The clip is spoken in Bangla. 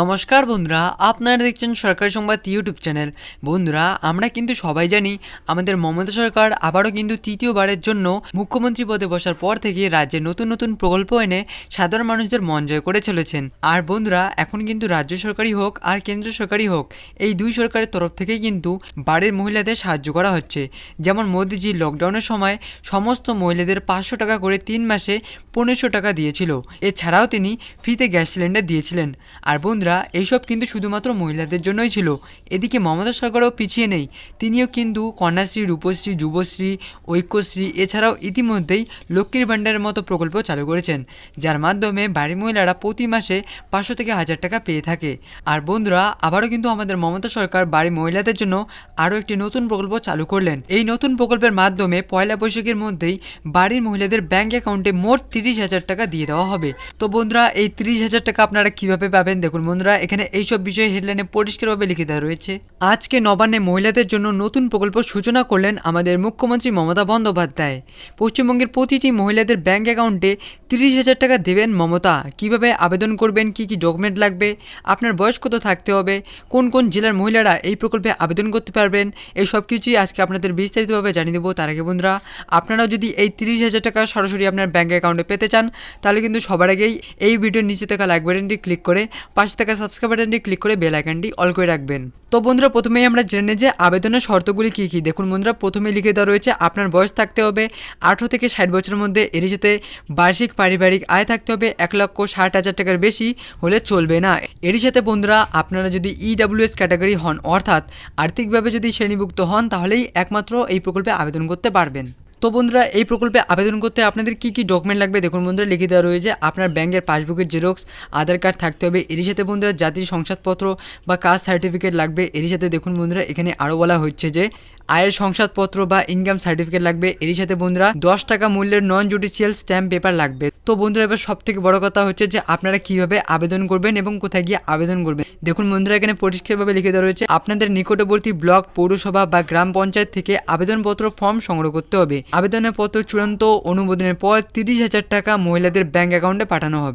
নমস্কার বন্ধুরা, আপনারা দেখছেন সরকারি সংবাদ ইউটিউব চ্যানেল। বন্ধুরা, আমরা কিন্তু সবাই জানি, আমাদের মমতা সরকার আবারও কিন্তু তৃতীয়বারের জন্য মুখ্যমন্ত্রী পদে বসার পর থেকে রাজ্যে নতুন নতুন প্রকল্প এনে সাধারণ মানুষদের মন জয় করে চলেছেন। আর বন্ধুরা, এখন কিন্তু রাজ্য সরকারই হোক আর কেন্দ্র সরকারই হোক, এই দুই সরকারের তরফ থেকেই কিন্তু বাড়ির মহিলাদের সাহায্য করা হচ্ছে। যেমন মোদিজি লকডাউনের সময় সমস্ত মহিলাদের পাঁচশো টাকা করে তিন মাসে পনেরোশো টাকা দিয়েছিল। এছাড়াও তিনি ফ্রিতে গ্যাস সিলিন্ডার দিয়েছিলেন। আর বন্ধুরা এইসব কিন্তু শুধুমাত্র মহিলাদের জন্যই ছিল। এদিকে মমতা সরকারও পিছিয়ে নেই। তিনিও কিন্তু কন্যাশ্রী, রূপশ্রী, যুবশ্রী, ঐক্যশ্রী এছাড়াও ইতিমধ্যেই লক্ষ্মীর ভাণ্ডারের মতো প্রকল্প চালু করেছেন। যার মাধ্যমে বাড়ি মহিলারা প্রতি মাসে পাঁচশো থেকে হাজার টাকা পেয়ে থাকে। আর বন্ধুরা, আবারও কিন্তু আমাদের মমতা সরকার বাড়ি মহিলাদের জন্য আরও একটি নতুন প্রকল্প চালু করলেন। এই নতুন প্রকল্পের মাধ্যমে পয়লা বৈশাখের মধ্যেই বাড়ির মহিলাদের ব্যাংক অ্যাকাউন্টে মোট তিরিশ হাজার টাকা দিয়ে দেওয়া হবে। তো বন্ধুরা, এই তিরিশ হাজার টাকা আপনারা কীভাবে পাবেন? দেখুন বন্ধুরা, এখানে এইসব বিষয়ে হেডলাইনে পরিষ্কারভাবে লিখে দেওয়া রয়েছে। আজকে নবান্নে মহিলাদের জন্য নতুন প্রকল্প সূচনা করলেন আমাদের মুখ্যমন্ত্রী মমতা বন্দ্যোপাধ্যায়। পশ্চিমবঙ্গের প্রতিটি মহিলাদের ব্যাংক অ্যাকাউন্টে তিরিশ হাজার টাকা দেবেন মমতা। কীভাবে আবেদন করবেন, কি কি ডকুমেন্ট লাগবে, আপনার বয়স কত থাকতে হবে, কোন কোন জেলার মহিলারা এই প্রকল্পে আবেদন করতে পারবেন, এই সব কিছুই আজকে আপনাদের বিস্তারিতভাবে জানিয়ে দেবো। তার আগে বন্ধুরা, আপনারাও যদি এই তিরিশ হাজার টাকা সরাসরি আপনার ব্যাংক অ্যাকাউন্টে পেতে চান, তাহলে কিন্তু সবার আগেই এই ভিডিওর নিচে থাকা লাইক বাটনটি ক্লিক করে পাশে থাকা সাবস্ক্রাইব বাটনটি ক্লিক করে বেল আইকনটি অল করে রাখবেন। তো বন্ধুরা, প্রথমেই আমরা জেনে নিই যে আবেদনের শর্তগুলি কী কী। দেখুন বন্ধুরা প্রথমেই লিখে দেওয়া রয়েছে, আপনার বয়স থাকতে হবে আঠেরো থেকে ষাট বছরের মধ্যে এর সাথে বার্ষিক পারিবারিক আয় থাকতে হবে এক লক্ষ ষাট হাজার টাকার বেশি হলে চলবে না। এরই সাথে বন্ধুরা, আপনারা যদি ইডাব্লিউএস ক্যাটাগরি হন, অর্থাৎ আর্থিকভাবে যদি শ্রেণীভুক্ত হন, তাহলেই একমাত্র এই প্রকল্পে আবেদন করতে পারবেন। তো বন্ধুরা, এই প্রকল্পে আবেদন করতে আপনাদের কী কী ডকুমেন্ট লাগবে? দেখুন বন্ধুরা, লিখে দেওয়া রয়েছে আপনার ব্যাংকের পাসবুকের জেরক্স আধার কার্ড থাকতে হবে। এরই সাথে বন্ধুরা জাতির শংসাদপত্র বা কাস্ট সার্টিফিকেট লাগবে। এরই সাথে দেখুন বন্ধুরা, এখানে আরও বলা হচ্ছে যে, আয়ের শংসাদপত্র বা ইনকাম সার্টিফিকেট লাগবে। এরই সাথে বন্ধুরা, দশ টাকা মূল্যের নন জুডিশিয়াল স্ট্যাম্প পেপার লাগবে। তো বন্ধুরা, এবার সব থেকে বড় কথা হচ্ছে যে, আপনারা কীভাবে আবেদন করবেন এবং কোথায় গিয়ে আবেদন করবেন? দেখুন বন্ধুরা, এখানে পরিষ্কারভাবে লিখে দেওয়া রয়েছে, আপনাদের নিকটবর্তী ব্লক, পৌরসভা বা গ্রাম পঞ্চায়েত থেকে আবেদনপত্র ফর্ম সংগ্রহ করতে হবে। আবেদনের পত্র চূড়ান্ত অনুমোদনের পর তিরিশ হাজার টাকা মহিলাদের ব্যাংক অ্যাকাউন্টে পাঠানো হবে।